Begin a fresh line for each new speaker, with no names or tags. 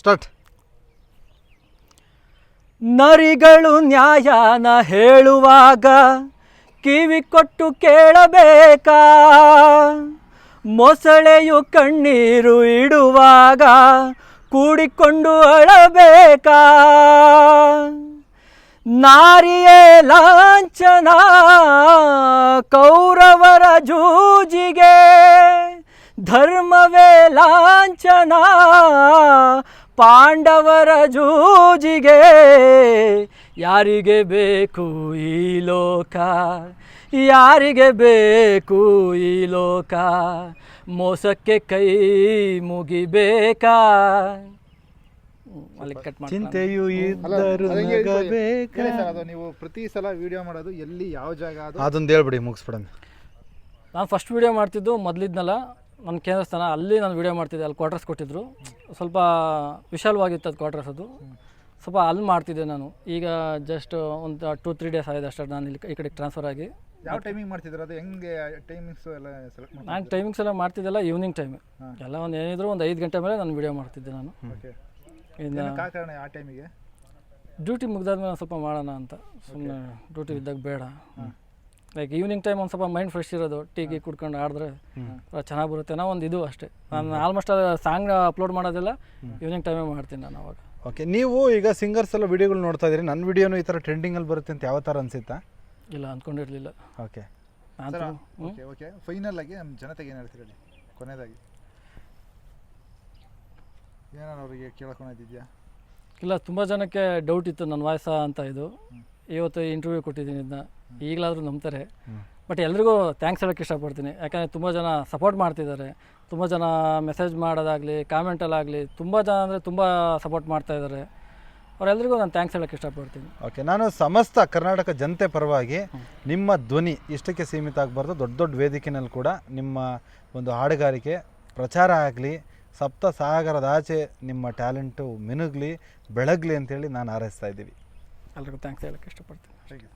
Start.
ನರಿಗಳು ನ್ಯಾಯನ ಹೇಳುವಾಗ ಕಿವಿ ಕೊಟ್ಟು ಕೇಳಬೇಕಾ? ಮೊಸಳೆಯು ಕಣ್ಣೀರು ಇಡುವಾಗ ಕೂಡಿಕೊಂಡು ಅಳಬೇಕಾ? ನಾರಿಯೇ ಲಾಂಛನ ಕೌರವರ ಜೂಜಿಗೆ, ಧರ್ಮವೇ ಲಾಂಛನ ಪಾಂಡವರ ಜೂಜಿಗೆ ಯಾರಿಗೆ ಬೇಕು ಈ ಲೋಕ? ಯಾರಿಗೆ ಬೇಕು ಈ ಲೋಕ? ಮೋಸಕ್ಕೆ ಕೈ ಮುಗಿಬೇಕಾ?
ಚಿಂತೆಯು ಇದ್ದರು
ನೀವು ಪ್ರತಿ ಸಲ ವಿಡಿಯೋ ಮಾಡೋದು ಎಲ್ಲಿ ಯಾವ ಜಾಗ ಅದು?
ಅದೊಂದು ಹೇಳ್ಬಿಡಿ ಮುಗಿಸ್ಬಿಡೋಣ.
ನಾನು ಫಸ್ಟ್ ವಿಡಿಯೋ ಮಾಡ್ತಿದ್ದು ಮೊದಲಿದ್ನಲ್ಲ ನನ್ನ ಕೇಂದ್ರ ಸ್ಥಾನ ಅಲ್ಲಿ ನಾನು ವೀಡಿಯೋ ಮಾಡ್ತಿದ್ದೆ ಅಲ್ಲಿ ಕ್ವಾರ್ಟರ್ಸ್ ಕೊಟ್ಟಿದ್ರು. ಸ್ವಲ್ಪ ವಿಶಾಲವಾಗಿತ್ತು ಅದು ಕ್ವಾರ್ಟರ್ಸ್ ಅದು. ಸ್ವಲ್ಪ ಅಲ್ಲಿ ಮಾಡ್ತಿದ್ದೆ ನಾನು. ಈಗ ಜಸ್ಟ್ ಒಂದು ಟೂ ತ್ರೀ ಡೇಸ್ ಆಗಿದೆ ಅಷ್ಟೇ ನಾನು ಇಲ್ಲಿ ಈ ಕಡೆ ಟ್ರಾನ್ಸ್ಫರ್ ಆಗಿ.
ಯಾವ ಟೈಮಿಂಗ್ ಮಾಡ್ತಿದ್ರು ಅದು? ಹೆಂಗೆ ಟೈಮಿಂಗ್ಸ್ ಎಲ್ಲ ಸೆಲೆಕ್ಟ್
ನಾನು ಟೈಮಿಂಗ್ಸ್ ಎಲ್ಲ ಮಾಡ್ತಿದ್ದೆಲ್ಲ ಈವ್ನಿಂಗ್ ಟೈಮ್ ಎಲ್ಲ ಒಂದು ಏನಿದ್ರು ಒಂದು ಐದು ಗಂಟೆ ಮೇಲೆ ನಾನು ವಿಡಿಯೋ ಮಾಡ್ತಿದ್ದೆ ನಾನು. ಇನ್ನು
ಆ ಕಾರಣ ಆ ಟೈಮಿಗೆ
ಡ್ಯೂಟಿ ಮುಗ್ದಾದ್ಮೇಲೆ ಸ್ವಲ್ಪ ಮಾಡೋಣ ಅಂತ. ಸುಮ್ಮನೆ ಡ್ಯೂಟಿ ಇದ್ದಾಗ ಬೇಡ. ಲೈಕ್ ಈವ್ನಿಂಗ್ ಟೈಮ್ ಒಂದು ಸ್ವಲ್ಪ ಮೈಂಡ್ ಫ್ರೆಶ್ ಇರೋದು ಟೀ ಗೀ ಕುಡ್ಕೊಂಡು ಆಡಿದ್ರೆ ಚೆನ್ನಾಗಿ ಬರುತ್ತೆ ನಾವು ಒಂದು ಇದು ಅಷ್ಟೇ. ನಾನು ಆಲ್ಮೋಸ್ಟ್ ಸಾಂಗ್ ಅಪ್ಲೋಡ್ ಮಾಡೋದೆಲ್ಲ ಈವ್ನಿಂಗ್ ಟೈಮೇ ಮಾಡ್ತೀನಿ ನಾನು ಅವಾಗ.
ಓಕೆ ನೀವು ಈಗ ಸಿಂಗರ್ಸ್ ಎಲ್ಲ ವಿಡಿಯೋಗಳು ನೋಡ್ತಾ ಇದ್ದೀರಿ ನನ್ನ ವಿಡಿಯೋನು ಈ ಥರ ಟ್ರೆಂಡಿಂಗಲ್ಲಿ ಬರುತ್ತೆ ಅಂತ ಯಾವ ಥರ ಅನಿಸುತ್ತಾ?
ಇಲ್ಲ ಅಂದ್ಕೊಂಡಿರಲಿಲ್ಲ
ಓಕೆ
ಓಕೆ ಓಕೆ ಫೈನಲ್ ಆಗಿ ನಮ್ಮ ಜನತೆಗೆ ಏನು ಹೇಳ್ತೀರಿ ಹೇಳಿ? ಕೊನೆಯದಾಗಿ ಏನಾರು ಅವರಿಗೆ ಕೇಳ್ಕೊಳೋದಿದೆಯಾ
ಇಲ್ಲ ತುಂಬ ಜನಕ್ಕೆ ಡೌಟ್ ಇತ್ತು ನನ್ನ ವಾಯ್ಸ ಅಂತ ಇದು. ಇವತ್ತು ಇಂಟರ್ವ್ಯೂ ಕೊಟ್ಟಿದ್ದೀನಿ ಇದನ್ನ. ಈಗಲಾದರೂ ನಂಬ್ತಾರೆ. ಬಟ್ ಎಲ್ರಿಗೂ ಥ್ಯಾಂಕ್ಸ್ ಹೇಳೋಕ್ಕೆ ಇಷ್ಟಪಡ್ತೀನಿ. ಯಾಕಂದರೆ ತುಂಬ ಜನ ಸಪೋರ್ಟ್ ಮಾಡ್ತಿದ್ದಾರೆ. ತುಂಬ ಜನ ಮೆಸೇಜ್ ಮಾಡೋದಾಗಲಿ ಕಾಮೆಂಟಲ್ಲಾಗಲಿ ತುಂಬ ಜನ ಅಂದರೆ ತುಂಬ ಸಪೋರ್ಟ್ ಮಾಡ್ತಾ ಇದ್ದಾರೆ. ಅವರೆಲ್ಲರಿಗೂ ನಾನು ಥ್ಯಾಂಕ್ಸ್ ಹೇಳೋಕ್ಕೆ ಇಷ್ಟಪಡ್ತೀನಿ.
ಓಕೆ ನಾನು ಸಮಸ್ತ ಕರ್ನಾಟಕ ಜನತೆ ಪರವಾಗಿ ನಿಮ್ಮ ಧ್ವನಿ ಇಷ್ಟಕ್ಕೆ ಸೀಮಿತ ಆಗಬಾರ್ದು. ದೊಡ್ಡ ದೊಡ್ಡ ವೇದಿಕೆನಲ್ಲಿ ಕೂಡ ನಿಮ್ಮ ಒಂದು ಹಾಡುಗಾರಿಕೆ ಪ್ರಚಾರ ಆಗಲಿ ಸಪ್ತ ಸಾಗರದ ಆಚೆ ನಿಮ್ಮ ಟ್ಯಾಲೆಂಟು ಮಿನುಗಲಿ ಬೆಳಗಲಿ ಅಂತೇಳಿ ನಾನು ಹಾರೈಸ್ತಾ ಇದ್ದೀವಿ.
ಎಲ್ರಿಗೂ ಥ್ಯಾಂಕ್ಸ್ ಹೇಳೋಕ್ಕೆ ಇಷ್ಟಪಡ್ತೀನಿ
ಥ್ಯಾಂಕ್ ಯು